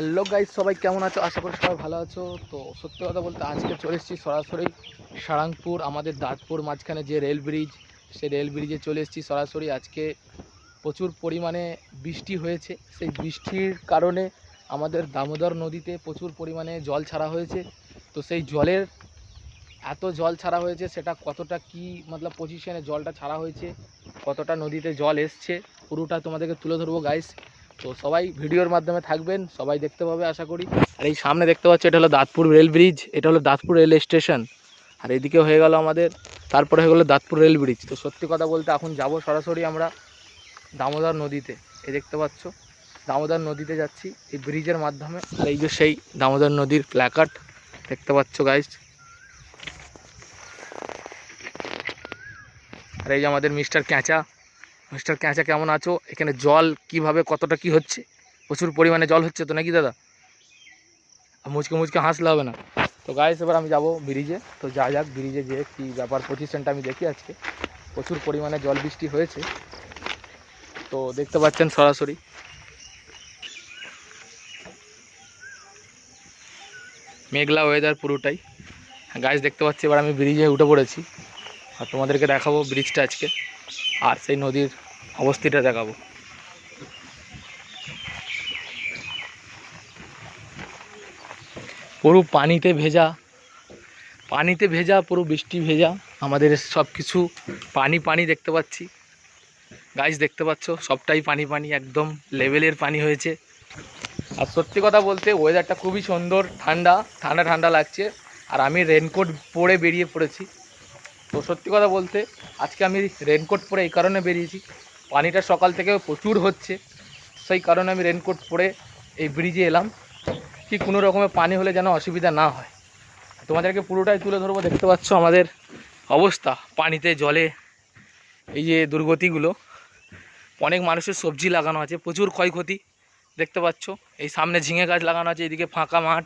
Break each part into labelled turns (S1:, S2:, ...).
S1: Hello guys সবাই কেমন আছো? আশা করি সবাই ভালো আছো। তো সত্যি কথা বলতে আজকে চলে এসেছি সরাসরি সারাংপুর, আমাদের দাঁতপুর মাঝখানে যে রেল ব্রিজ, সেই রেল ব্রিজে চলে এসেছি সরাসরি। আজকে প্রচুর পরিমাণে বৃষ্টি হয়েছে। সেই বৃষ্টির কারণে আমাদের দামোদর নদীতে প্রচুর পরিমাণে জল ছাড়া হয়েছে। তো সেই জলের এত জল ছাড়া হয়েছে, সেটা কতটা কি মতলব পজিশনে জলটা ছাড়া হয়েছে, কতটা নদীতে জল এসছে, পুরোটা তোমাদেরকে তুলে ধরবো গাইস তো সবাই ভিডিওর মাধ্যমে থাকবেন, সবাই দেখতে পাবে আশা করি। আর এই সামনে দেখতে পাচ্ছি, এটা হলো দাঁতপুর রেল ব্রিজ, এটা হলো দাঁতপুর রেল স্টেশন। আর এদিকে হয়ে গেল আমাদের, তারপরে হয়ে গেলো দাঁতপুর রেল ব্রিজ। তো সত্যি কথা বলতে এখন যাব সরাসরি আমরা দামোদর নদীতে। এই দেখতে পাচ্ছ, দামোদর নদীতে যাচ্ছি, এই ব্রিজের মাধ্যমে। আর এই যে সেই দামোদর নদীর প্ল্যাকার্ড দেখতে পাচ্ছ গাইস আর এই যে আমাদের মিস্টার ক্যাঁচা। মিস্টার ক্যাঁচা কেমন আছো? এখানে জল কীভাবে, কতটা কি হচ্ছে? প্রচুর পরিমাণে জল হচ্ছে তো নাকি, দাদা? মুচকে মুচকে হাসলে হবে না। তো গাইস এবার আমি যাব ব্রিজে। তো যা যাক, ব্রিজে গিয়ে কী ব্যাপার পজিশনটা আমি দেখি আজকে। প্রচুর পরিমাণে জল বৃষ্টি হয়েছে। তো দেখতে পাচ্ছেন সরাসরি। মেঘলা ওয়েদার পুরোটাই। গাছ দেখতে পাচ্ছি, এবার আমি ব্রিজে উঠে পড়েছি। আর তোমাদেরকে দেখাবো ব্রিজটা আজকে। আর সেই নদীর অবস্থিটা দেখাবো। পুরো পানিতে ভেজা পানিতে ভেজা, পুরো বৃষ্টি ভেজা, আমাদের সব কিছু পানি পানি দেখতে পাচ্ছি। গাছ দেখতে পাচ্ছ, সবটাই পানি পানি, একদম লেভেলের পানি হয়েছে। আর সত্যি কথা বলতে ওয়েদারটা খুবই সুন্দর, ঠান্ডা ঠান্ডা ঠান্ডা লাগছে। আর আমি রেনকোট পরে বেরিয়ে পড়েছি। তো সত্যি কথা বলতে, আজকে আমি রেনকোট পরে এই কারণে বেরিয়েছি। পানিটা সকাল থেকে প্রচুর হচ্ছে, সেই কারণে আমি রেনকোট পরে এই ব্রিজে এলাম। কি কোনো রকমের পানি হলে যেন অসুবিধা না হয়। তোমাদেরকে পুরোটাই তুলে ধরবো, দেখতে পাচ্ছ আমাদের অবস্থা পানিতে, জলে, এই যে দুর্গতিগুলো। অনেক মানুষের সবজি লাগানো আছে, প্রচুর ক্ষয়ক্ষতি, দেখতে পাচ্ছ। এই সামনে ঝিঙে গাছ লাগানো আছে, এদিকে ফাঁকা মাঠ।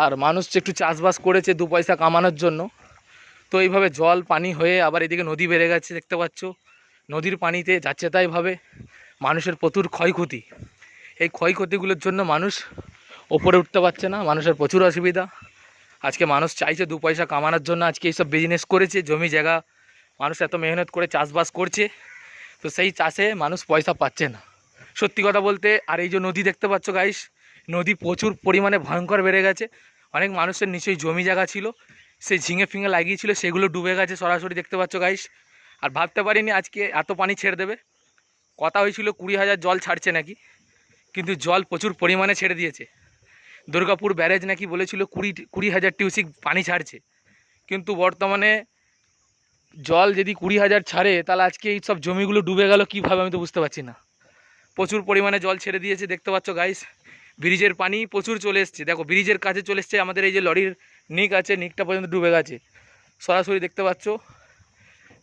S1: আর মানুষ একটু চাষবাস করেছে দু পয়সা কামানোর জন্য তো এইভাবে জল, পানি হয়ে আবার এদিকে নদী বেড়ে গেছে, দেখতে পাচ্ছ। নদীর পানিতে যাচ্ছে তাইভাবে মানুষের প্রচুর ক্ষয়ক্ষতি। এই ক্ষয়ক্ষতিগুলোর জন্য মানুষ ওপরে উঠতে পারছে না, মানুষের প্রচুর অসুবিধা। আজকে মানুষ চাইছে দু পয়সা কামানোর জন্য, আজকে এইসব বিজনেস করেছে, জমি, জায়গা। মানুষ এত মেহনত করে চাষবাস করছে, তো সেই চাষে মানুষ পয়সা পাচ্ছে না। সত্যি কথা বলতে, আর এই যে নদী দেখতে পাচ্ছ গাইস নদী প্রচুর পরিমাণে ভয়ঙ্কর বেড়ে গেছে। অনেক মানুষের নিশ্চয়ই জমি জায়গা ছিল। সেই ঝিঙে ফিঙে লাগিয়েছিল, সেগুলো ডুবে গেছে সরাসরি, দেখতে পাচ্ছ গাইস আর ভাবতে পারিনি আজকে এত পানি ছেড়ে দেবে। কথা হয়েছিল কুড়ি হাজার জল ছাড়ছে নাকি, কিন্তু জল প্রচুর পরিমাণে ছেড়ে দিয়েছে। দুর্গাপুর ব্যারেজ নাকি বলেছিল কুড়ি কুড়ি হাজার টিউসিক পানি ছাড়ছে। কিন্তু বর্তমানে জল যদি কুড়ি হাজার ছাড়ে, তাহলে আজকে এই সব জমিগুলো ডুবে গেল কীভাবে আমি তো বুঝতে পারছি না। প্রচুর পরিমাণে জল ছেড়ে দিয়েছে, দেখতে পাচ্ছ গাইস ব্রিজের পানি প্রচুর চলে এসছে। দেখো, ব্রিজের কাছে চলে এসছে আমাদের এই যে লরির নিক আছে, নিকটা পর্যন্ত ডুবে গেছে। সরাসরি দেখতে পাচ্ছ।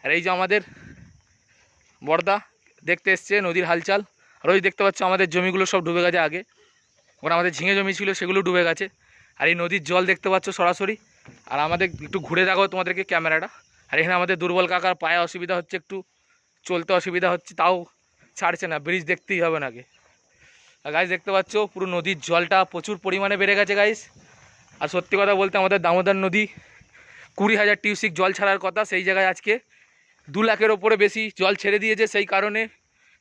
S1: আর এই যে আমাদের বর্দা দেখতে এসছে, নদীর হালচাল। আর ওই দেখতে পাচ্ছ আমাদের জমিগুলো সব ডুবে গেছে আগে। ওখানে আমাদের ঝিঙে জমি ছিল, সেগুলো ডুবে গেছে। আর এই নদীর জল দেখতে পাচ্ছ সরাসরি। আর আমাদের একটু ঘুরে দেখো তোমাদেরকে ক্যামেরাটা। আর এখানে আমাদের দুর্বল কাকার পায়ে অসুবিধা হচ্ছে, একটু চলতে অসুবিধা হচ্ছে, তাও ছাড়ছে না ব্রিজ দেখতেই হবে নাকি আর গাইস দেখতে পাচ্ছ পুরো নদীর জলটা প্রচুর পরিমাণে বেড়ে গেছে গাইস আর সত্যি কথা বলতে আমাদের দামোদর নদী কুড়ি হাজার টিউসিক জল ছাড়ার কথা, সেই জায়গায় আজকে দু লাখের ওপরে বেশি জল ছেড়ে দিয়েছে, সেই কারণে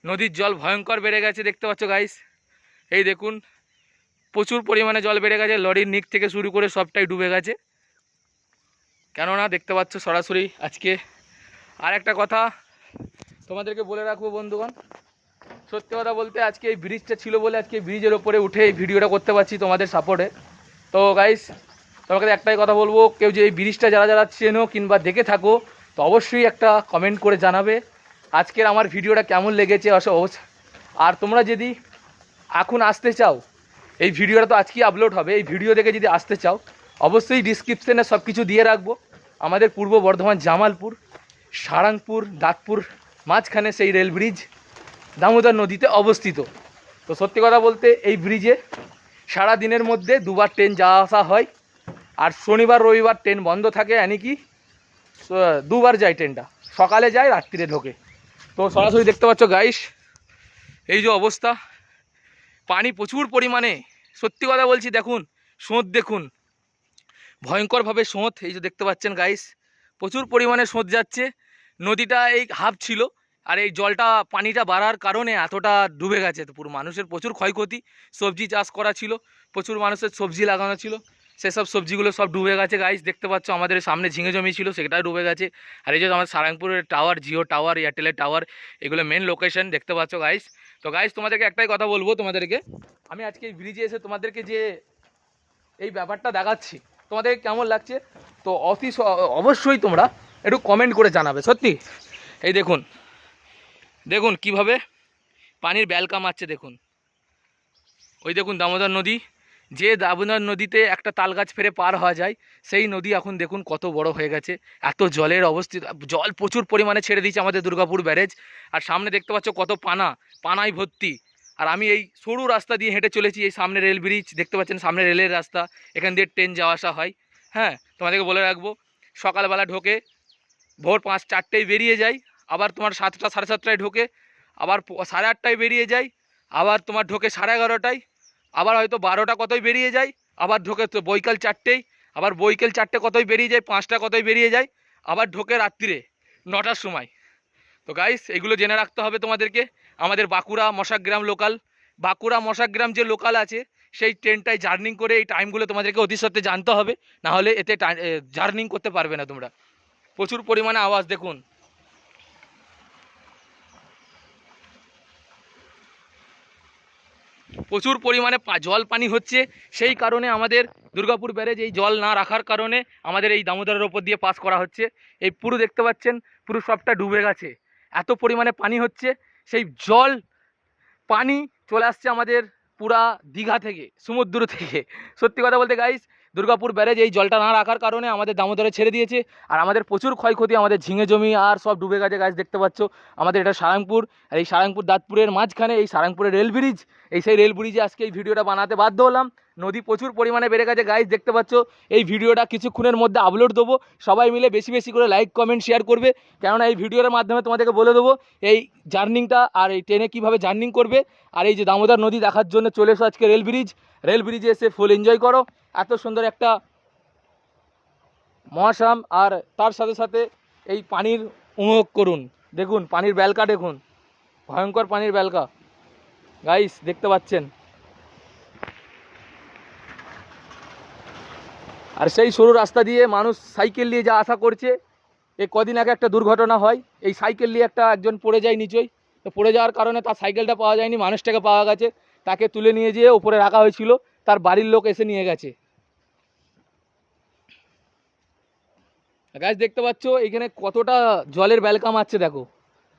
S1: নদীর জল ভয়ঙ্কর বেড়ে গেছে, দেখতে পাচ্ছ গাইস এই দেখুন, প্রচুর পরিমাণে জল বেড়ে গেছে, লরির নিক থেকে শুরু করে সবটাই ডুবে গেছে। কেননা দেখতে পাচ্ছ সরাসরি আজকে আর একটা কথা তোমাদেরকে বলে রাখব বন্ধুগণ। সত্যি কথা বলতে আজকে এই ব্রিজটা ছিল বলে আজকে ব্রিজের ওপরে উঠে এই ভিডিওটা করতে পারছি তোমাদের সাপোর্টে তো গাইস তোমাকে একটাই কথা বলব, কেউ যে এই ব্রিজটা যারা যারা চেনো কিংবা দেখে থাকো, তো অবশ্যই একটা কমেন্ট করে জানাবে, আজকের আমার ভিডিওটা কেমন লেগেছে আর তোমরা যদি এখন আসতে চাও, এই ভিডিওটা তো আজকেই আপলোড হবে, এই ভিডিও দেখে যদি আসতে চাও, অবশ্যই ডিসক্রিপশানে সব কিছু দিয়ে রাখব, আমাদের পূর্ব বর্ধমান জামালপুর, সারাংপুর, দাঁতপুর, মাঝখানে সেই রেল ব্রিজ দামোদর নদীতে অবস্থিত। তো সত্যি কথা বলতে এই ব্রিজে সারা দিনের মধ্যে দুবার ট্রেন যাওয়া আসা হয়। আর শনিবার, রবিবার ট্রেন বন্ধ থাকে, এনি কি? দুবার যায় ট্রেনটা। সকালে যায়, রাত্রিরে ঢোকে। তো সরাসরি দেখতে পাচ্ছ গাইস এই যে অবস্থা। পানি প্রচুর পরিমাণে। সত্যি কথা বলছি, দেখুন, সোঁত দেখুন। ভয়ঙ্করভাবে সোঁত, এই যে দেখতে পাচ্ছেন গাইস প্রচুর পরিমাণে সোঁত যাচ্ছে। নদীটা এই হাফ ছিল। আর এই জলটা পানিটা বাড়ার কারণে এতটা ডুবে গেছে। তো পুরো মানুষের প্রচুর ক্ষয়ক্ষতি। সবজি চাষ করা ছিল, প্রচুর মানুষের সবজি লাগানো ছিল। সেসব সবজিগুলো সব ডুবে গেছে গাইস দেখতে পাচ্ছ, আমাদের সামনে ঝিঙে জমি ছিল, সেটাও ডুবে গেছে। আর এই যে আমাদের সারাংপুরের টাওয়ার জিও টাওয়ার এয়ারটেলের টাওয়ার এগুলো মেন লোকেশন দেখতে পাচ্ছ গাইস তো গাইস তোমাদেরকে একটাই কথা বলব তোমাদেরকে। আমি আজকে এই ব্রিজে এসে তোমাদেরকে যে এই ব্যাপারটা দেখাচ্ছি তোমাদের কেমন লাগছে? তো অতি অবশ্যই তোমরা একটু কমেন্ট করে জানাবে, সত্যি? এই দেখুন দেখুন কীভাবে পানির বেলকা মারছে, দেখুন। ওই দেখুন দামোদর নদী, যে দামোদর নদীতে একটা তাল গাছ ফেরে পার হওয়া যায়, সেই নদী এখন দেখুন কত বড় হয়ে গেছে। এত জলের অবস্থিত, জল প্রচুর পরিমাণে ছেড়ে দিয়েছে আমাদের দুর্গাপুর ব্যারেজ। আর সামনে দেখতে পাচ্ছ কত পানা, পানায় ভর্তি। আর আমি এই সরু রাস্তা দিয়ে হেঁটে চলেছি, এই সামনে রেল ব্রিজ, দেখতে পাচ্ছেন সামনে রেলের রাস্তা। এখান দিয়ে ট্রেন যাওয়া আসা হয়। হ্যাঁ তোমাদেরকে বলে রাখব, সকালবেলা ঢোকে ভোর পাঁচ, চারটেয় বেরিয়ে যায় আবার তোমার সাতটা, সাড়ে সাতটায় ঢোকে, আবার সাড়ে আটটায় বেরিয়ে যায় আবার তোমার ঢোকে সাড়ে এগারোটায়, আবার হয়তো বারোটা কতই বেরিয়ে যায় আবার ঢোকে বৈকাল চারটেই, আবার বৈকাল চারটে কতই বেরিয়ে যায় পাঁচটা কতই বেরিয়ে যায় আবার ঢোকে রাত্রিরে, নটার সময়। তো গাইস এগুলো জেনে রাখতে হবে তোমাদেরকে, আমাদের বাঁকুড়া মশাগ্রাম লোকাল বাঁকুড়া মশাগ্রাম যে লোকাল আছে, সেই ট্রেনটায় জার্নিং করে এই টাইমগুলো তোমাদেরকে অতি সত্ত্বে জানতে হবে না হলে এতে জার্নিং করতে পারবে না তোমরা। প্রচুর পরিমাণে আওয়াজ, দেখুন। প্রচুর পরিমাণে জল পানি হচ্ছে। সেই কারণে আমাদের দুর্গাপুর ব্যারেজ এই জল না রাখার কারণে আমাদের এই দামোদরের ওপর দিয়ে পাস করা হচ্ছে। এই পুরো দেখতে পাচ্ছেন, পুরো সবটা ডুবে গেছে। এত পরিমাণে পানি হচ্ছে, সেই জল, পানি চলে আসছে আমাদের পুরা দীঘা থেকে, সমুদ্র থেকে। সত্যি কথা বলতে গাইস দুর্গাপুর ব্যারেজ এই জলটা না রাখার কারণে আমাদের দামোদরে ছেড়ে দিয়েছে। আর আমাদের প্রচুর ক্ষয়ক্ষতি, আমাদের ঝিঙে জমি আর সব ডুবে গেছে গাছ দেখতে পাচ্ছ। আমাদের এটা সারাংপুর, আর এই সারাংপুর দাঁতপুরের মাঝখানে এই সারাংপুরের রেল ব্রিজ এই সেই রেল ব্রিজে আজকে এই ভিডিওটা বানাতে বাধ্য হলাম। নদী প্রচুর পরিমাণে বেড়ে গেছে গাইজ দেখতে পাচ্ছ। এই ভিডিওটা কিছুক্ষণের মধ্যে আপলোড দেবো। সবাই মিলে বেশি বেশি করে লাইক কমেন্ট শেয়ার করবে। কেননা এই ভিডিওর মাধ্যমে তোমাদেরকে বলে দেবো, এই জার্নিংটা আর এই ট্রেনে কীভাবে জার্নিং করবে। আর এই যে দামোদর নদী দেখার জন্য চলে এসো আজকে রেল ব্রিজ রেল ব্রিজে এসে ফুল এনজয় করো। এত সুন্দর একটা মহাসাম আর তার সাথে সাথে এই পানির উপভোগ করুন। দেখুন, পানির বেলকা দেখুন। ভয়ঙ্কর পানির বেলকা। গাইস দেখতে পাচ্ছেন? আর সেই সরু রাস্তা দিয়ে মানুষ সাইকেল নিয়ে যা আশা করছে এই কদিন আগে একটা দুর্ঘটনা হয়। এই সাইকেল নিয়ে একটা একজন পড়ে যায় নিচই। তো পড়ে যাওয়ার কারণে তার সাইকেলটা পাওয়া যায়নি, মানুষটাকে পাওয়া গেছে। তাকে তুলে নিয়ে যেয়ে ওপরে রাখা হয়েছিল। তার বাড়ির লোক এসে নিয়ে গেছে। গাছ দেখতে পাচ্ছ, এখানে কতটা জলের ব্যালকা মারছে দেখো।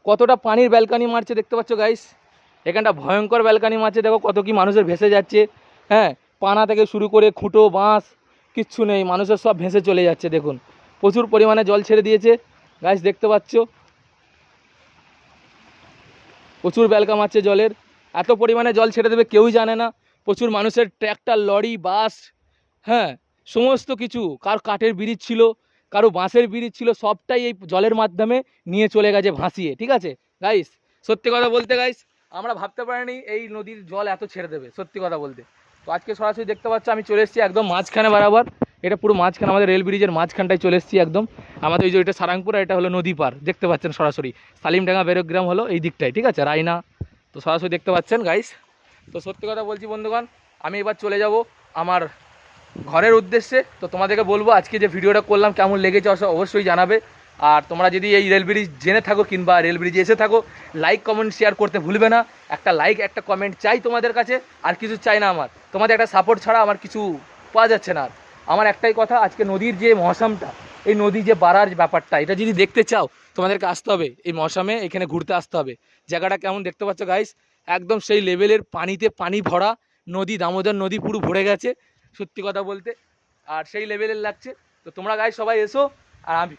S1: কতটা পানির ব্যালকানি মারছে, দেখতে পাচ্ছ গাইস এখানটা ভয়ঙ্কর ব্যালকানি মারছে, দেখো কত কি মানুষের ভেসে যাচ্ছে। হ্যাঁ পানা থেকে শুরু করে খুঁটো, বাঁশ, কিচ্ছু নেই, মানুষের সব ভেসে চলে যাচ্ছে, দেখুন। প্রচুর পরিমাণে জল ছেড়ে দিয়েছে। গাছ দেখতে পাচ্ছ? প্রচুর ব্যালকা মারছে জলের। এত পরিমাণে জল ছেড়ে দেবে কেউই জানে না। প্রচুর মানুষের ট্র্যাক্টর লরি বাস হ্যাঁ সমস্ত কিছু। কার কাঠের ব্রিজ ছিল কারও বাঁশের ব্রিজ ছিল, সবটাই এই জলের মাধ্যমে নিয়ে চলে গেছে ভাসিয়ে, ঠিক আছে? গাইস সত্যি কথা বলতে গাইস আমরা ভাবতে পারিনি এই নদীর জল এত ছেড়ে দেবে, সত্যি কথা বলতে। তো আজকে সরাসরি দেখতে পাচ্ছ, আমি চলে এসেছি একদম মাঝখানে বরাবর, এটা পুরো মাঝখানে, আমাদের রেল ব্রিজের মাঝখানটায় চলে এসেছি একদম। আমাদের ওই যে এটা সারাংপুর এটা হলো নদী পার, দেখতে পাচ্ছেন সরাসরি। সালিমডাঙ্গা বেরোগ্রাম হলো এই দিকটায়, ঠিক আছে? রায়না, তো সরাসরি দেখতে পাচ্ছেন গাইস তো সত্যি কথা বলছি বন্ধুগণ, আমি এবার চলে যাব আমার ঘরের উদ্দেশ্যে, তো তোমাদেরকে বলব আজকে যে ভিডিওটা করলাম, কেমন লেগেছে অবশ্য- অবশ্যই জানাবে। আর তোমরা যদি এই রেল ব্রিজ জেনে থাকো কিংবা রেল ব্রিজে এসে থাকো, লাইক, কমেন্ট, শেয়ার করতে ভুলবে না। একটা লাইক, একটা কমেন্ট চাই তোমাদের কাছে, আর কিছু চাই না আমার। তোমাদের একটা সাপোর্ট ছাড়া আমার কিছু পাওয়া যাচ্ছে না আর। আমার একটাই কথা, আজকে নদীর যে মৌসামটা, এই নদী যে বাড়ার ব্যাপারটা, এটা যদি দেখতে চাও, তোমাদেরকে আসতে হবে এই মৌসামে, এখানে ঘুরতে আসতে হবে। জায়গাটা কেমন দেখতে পাচ্ছ গাইস একদম সেই লেভেলের পানিতে পানি ভরা, নদী, দামোদর নদী পুরো ভরে গেছে। সত্যি কথা বলতে। আর সেই লেভেলের লাগছে। তো তোমরা গাই সবাই এসো, আর আমি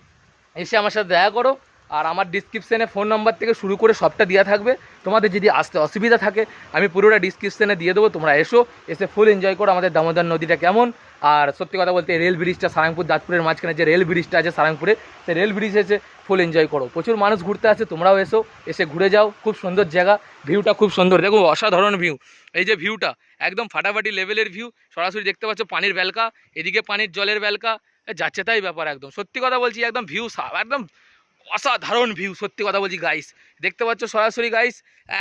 S1: এসে আমার সাথে দেখা করো। আর আমার ডিসক্রিপশানে ফোন নাম্বার থেকে শুরু করে সবটা দেওয়া থাকবে। তোমাদের যদি আসতে অসুবিধা থাকে, আমি পুরোটা ডিসক্রিপশানে দিয়ে দেবো, তোমরা এসো, এসে ফুল এনজয় করো আমাদের দামোদর নদীটা কেমন। আর সত্যি কথা বলতে রেল ব্রিজটা সারাংপুর, দাঁতপুরের মাঝখানে যে রেল ব্রিজটা আছে সারাংপুরে, সেই রেল ব্রিজ এসে ফুল এনজয় করো। প্রচুর মানুষ ঘুরতে আসে, তোমরাও এসো, এসে ঘুরে যাও, খুব সুন্দর জায়গা ভিউটা খুব সুন্দর। দেখো, অসাধারণ ভিউ এই যে ভিউটা একদম ফাটাফাটি লেভেলের ভিউ সরাসরি দেখতে পাচ্ছ, পানির বেলকা, এদিকে পানির জলের বেলকা যাচ্ছে তাই ব্যাপার একদম। সত্যি কথা বলছি, একদম ভিউ একদম অসাধারণ ভিউ সত্যি কথা বলছি গাইস দেখতে পাচ্ছ সরাসরি গাইস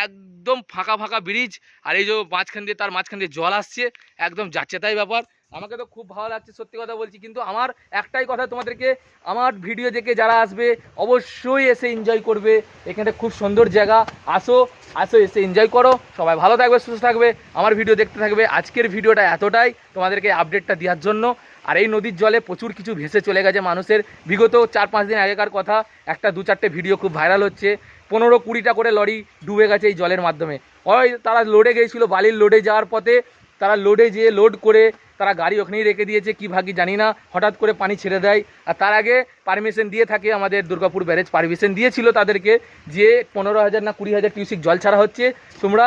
S1: একদম ফাঁকা ফাঁকা ব্রিজ আর এই যে মাঝখান দিয়ে, তার মাঝখান দিয়ে জল আসছে, একদম যাচ্ছে তাই ব্যাপার। আমাকে তো খুব ভালো লাগছে, সত্যি কথা বলছি, কিন্তু আমার একটাই কথা তোমাদেরকে, আমার ভিডিও দেখে যারা আসবে, অবশ্যই এসে এনজয় করবে। এখানে খুব সুন্দর জায়গা। আসো আসো, এসে এনজয় করো। সবাই ভালো থাকবে, সুস্থ থাকবে। আমার ভিডিও দেখতে থাকবে। আজকের ভিডিওটা এতটাই। তোমাদেরকে আপডেটটা দেওয়ার জন্য। আর এই নদীর জলে প্রচুর কিছু ভেসে চলে গেছে মানুষের। বিগত চার পাঁচ দিন আগেকার কথা, একটা দু চারটে ভিডিও খুব ভাইরাল হচ্ছে। পনেরো কুড়িটা করে লরি ডুবে গেছে এই জলের মাধ্যমে। ওই তারা লোডে গিয়েছিল, বালির লোডে যাওয়ার পথে তারা লোডে যেয়ে লোড করে তারা গাড়ি ওখানেই রেখে দিয়েছে, কি ভাগি জানি না। হঠাৎ করে পানি ছেড়ে দেয়। আর তার আগে পারমিশন দিয়ে থাকে আমাদের দুর্গাপুর ব্যারেজ পারমিশন দিয়েছিল তাদেরকে যে পনেরো হাজার না কুড়ি হাজার টিউসিক জল ছাড়া হচ্ছে। তোমরা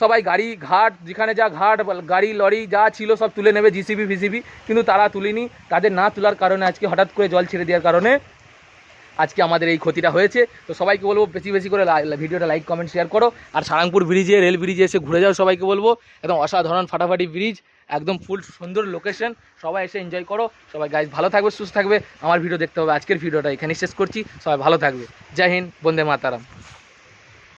S1: সবাই গাড়ি, ঘাট, যেখানে যা ঘাট, গাড়ি, লরি যা ছিল সব তুলে নেবে জিসিবি ফিসিবি কিন্তু তারা তুলিনি। তাদের না তোলার কারণে আজকে হঠাৎ করে জল ছেড়ে দেওয়ার কারণে আজকে আমাদের এই ক্ষতিটা হয়েছে। তো সবাইকে বলব, বেশি বেশি করে ভিডিওটা লাইক কমেন্ট শেয়ার করো। আর সারাংপুর ব্রিজে রেল ব্রিজে এসে ঘুরে যাও সবাইকে বলব। একদম অসাধারণ ফাটাফাটি ব্রিজ একদম ফুল সুন্দর লোকেশন সবাই এসে এনজয় করো। সবাই গাইজ ভালো থাকবে, সুস্থ থাকবে। আমার ভিডিও দেখতে হবে। আজকের ভিডিওটা এখানেই শেষ করছি। সবাই ভালো থাকবে। জয় হিন্দ, বন্দে মাতারাম।